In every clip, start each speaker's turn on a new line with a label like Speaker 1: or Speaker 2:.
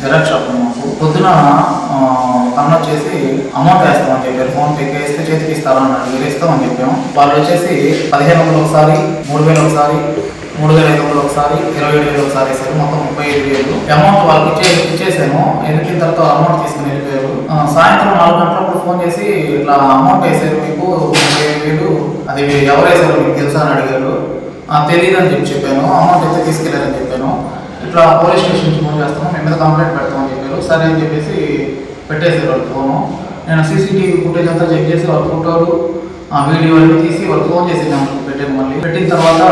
Speaker 1: Xerox shop మాకు? పొద్దున తను వచ్చేసి అమౌంట్ వేస్తామని చెప్పారు ఫోన్ పే వేస్తే చేతికి ఇస్తారన్నాడు వేలు ఇస్తామని చెప్పాం వాళ్ళు వచ్చేసి పదిహేను వందలు ఒకసారి మూడు వేలు ఒకసారి మూడు వేల ఐదు వందలు ఒకసారి ఇరవై ఏడు వేలు ఒకసారి వేసారు మొత్తం ముప్పై ఐదు వేలు. అమౌంట్ వాళ్ళకి ఇచ్చే ఇచ్చేసాము. వెళ్ళిన తర్వాత అమౌంట్ తీసుకుని వెళ్ళిపోయారు. సాయంత్రం నాలుగు గంటలప్పుడు ఫోన్ చేసి ఇట్లా అమౌంట్ వేసారు మీకు ముప్పై ఐదు వేలు అది ఎవరు వేసారు మీకు తెలుసా అని అడిగారు. తెలియదు అని చెప్పి చెప్పాను. అమౌంట్ అయితే తీసుకెళ్ళారని చెప్పి ఇట్లా పోలీస్ స్టేషన్ నుంచి ఫోన్ చేస్తాము మేము మీద కంప్లైంట్ పెడతామని చెప్పారు. సరే అని చెప్పేసి పెట్టేశారు వాళ్ళు ఫోను. నేను సీసీటీవీ ఫుటేజ్ అంతా చెక్ చేసి వాళ్ళ ఫోటోలు ఆ వీడియో అన్ని తీసి వాళ్ళు ఫోన్ చేసి నాకు పెట్టాను మళ్ళీ. పెట్టిన తర్వాత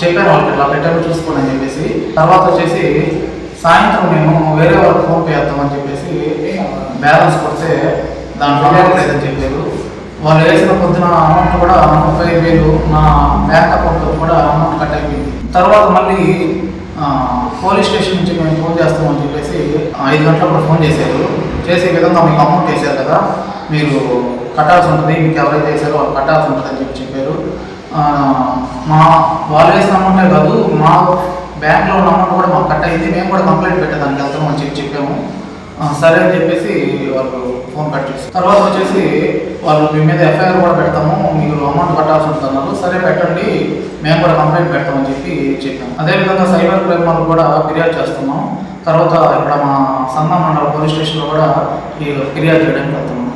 Speaker 1: చెప్పాను వాళ్ళకి ఇట్లా పెట్టాను చూసుకోండి అని చెప్పేసి. తర్వాత వచ్చేసి సాయంత్రం మేము వేరే వాళ్ళకి ఫోన్ పే చేస్తామని చెప్పేసి బ్యాలెన్స్ కొడితే దాంట్లో లేదని చెప్పారు. వాళ్ళు వేసిన పొద్దున అమౌంట్ కూడా ముప్పై వేలు నా బ్యాంక్ అకౌంట్లో కూడా అమౌంట్ కట్ అయిపోయింది. తర్వాత మళ్ళీ పోలీస్ స్టేషన్ నుంచి మేము ఫోన్ చేస్తామని చెప్పేసి ఐదు గంటలప్పుడు ఫోన్ చేశారు. చేసే విధంగా మీకు అమౌంట్ వేశారు కదా మీరు కట్టాల్సి ఉంటుంది మీకు ఎవరైతే వేశారో వాళ్ళు కట్టాల్సి ఉంటుంది అని చెప్పి చెప్పారు. మా వాళ్ళు వేసిన అమౌంటే కాదు మా బ్యాంక్లో ఉన్న అమౌంట్ కూడా మాకు కట్ అయింది మేము కూడా కంప్లైంట్ పెట్టేదానికి వెళ్తాం అని చెప్పి చెప్పాము. సరే అని చెప్పేసి వాళ్ళు ఫోన్ కట్ చేసి తర్వాత వచ్చేసి వాళ్ళు మీ మీద ఎఫ్ఐఆర్ కూడా పెడతాము మీరు అమౌంట్ కట్టాల్సి ఉంటుంది అన్నారు సరే పెట్టండి మేము కూడా కంప్లైంట్ పెడతామని చెప్పి చెప్పాము. అదేవిధంగా సైబర్ క్రైమ్ వాళ్ళు కూడా ఫిర్యాదు చేస్తున్నాం తర్వాత ఇక్కడ మా సంగం మండల పోలీస్ స్టేషన్లో కూడా ఈ ఫిర్యాదు చేయడానికి వెళ్తున్నాం